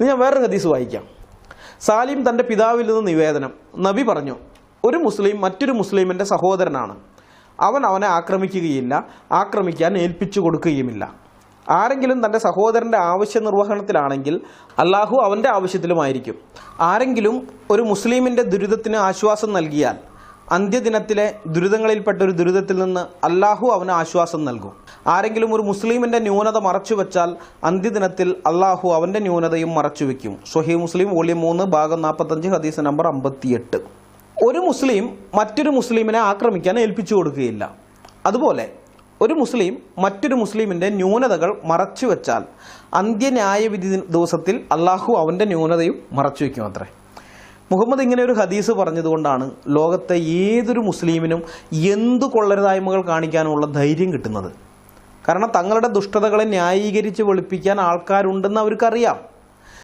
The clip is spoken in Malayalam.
ഇനി ഞാൻ വേറൊരു ഹദീസ് വായിക്കാം. സാലിം തന്റെ പിതാവിൽ നിന്ന് നിവേദനം. നബി പറഞ്ഞു ഒരു മുസ്ലിം മറ്റൊരു മുസ്ലിമിന്റെ സഹോദരനാണ്. അവൻ അവനെ ആക്രമിക്കുകയില്ല ആക്രമിക്കാൻ ഏൽപ്പിച്ചു കൊടുക്കുകയുമില്ല. ആരെങ്കിലും തന്റെ സഹോദരന്റെ ആവശ്യ നിർവഹണത്തിലാണെങ്കിൽ അള്ളാഹു അവന്റെ ആവശ്യത്തിലുമായിരിക്കും ആരെങ്കിലും ഒരു മുസ്ലിമിന്റെ ദുരിതത്തിന് ആശ്വാസം നൽകിയാൽ അന്ത്യദിനത്തിലെ ദുരിതങ്ങളിൽപ്പെട്ട ഒരു ദുരിതത്തിൽ നിന്ന് അല്ലാഹു അവന് ആശ്വാസം നൽകും. ആരെങ്കിലും ഒരു മുസ്ലിമിന്റെ ന്യൂനത മറച്ചുവെച്ചാൽ അന്ത്യദിനത്തിൽ അള്ളാഹു അവന്റെ ന്യൂനതയും മറച്ചുവെക്കും സൊഹി മുസ്ലിം വോളിയം മൂന്ന് ഭാഗം നാൽപ്പത്തഞ്ച് ഹദീസ് നമ്പർ അമ്പത്തിയെട്ട്. ഒരു മുസ്ലിം മറ്റൊരു മുസ്ലിമിനെ ആക്രമിക്കാൻ ഏൽപ്പിച്ചു കൊടുക്കുകയില്ല. അതുപോലെ ഒരു മുസ്ലിം മറ്റൊരു മുസ്ലിമിന്റെ ന്യൂനതകൾ മറച്ചു വെച്ചാൽ അന്ത്യന്യായവിധി ദിവസത്തിൽ അള്ളാഹു അവന്റെ ന്യൂനതയും മറച്ചു വയ്ക്കും അത്രേ. മുഹമ്മദ് ഇങ്ങനെ ഒരു ഹദീസ് പറഞ്ഞതുകൊണ്ടാണ് ലോകത്തെ ഏതൊരു മുസ്ലിമിനും എന്തു കൊള്ളരുതായ്മകൾ കാണിക്കാനുമുള്ള ധൈര്യം കിട്ടുന്നത്. കാരണം തങ്ങളുടെ ദുഷ്ടതകളെ ന്യായീകരിച്ച് വെളുപ്പിക്കാൻ ആൾക്കാരുണ്ടെന്ന് അവർക്കറിയാം.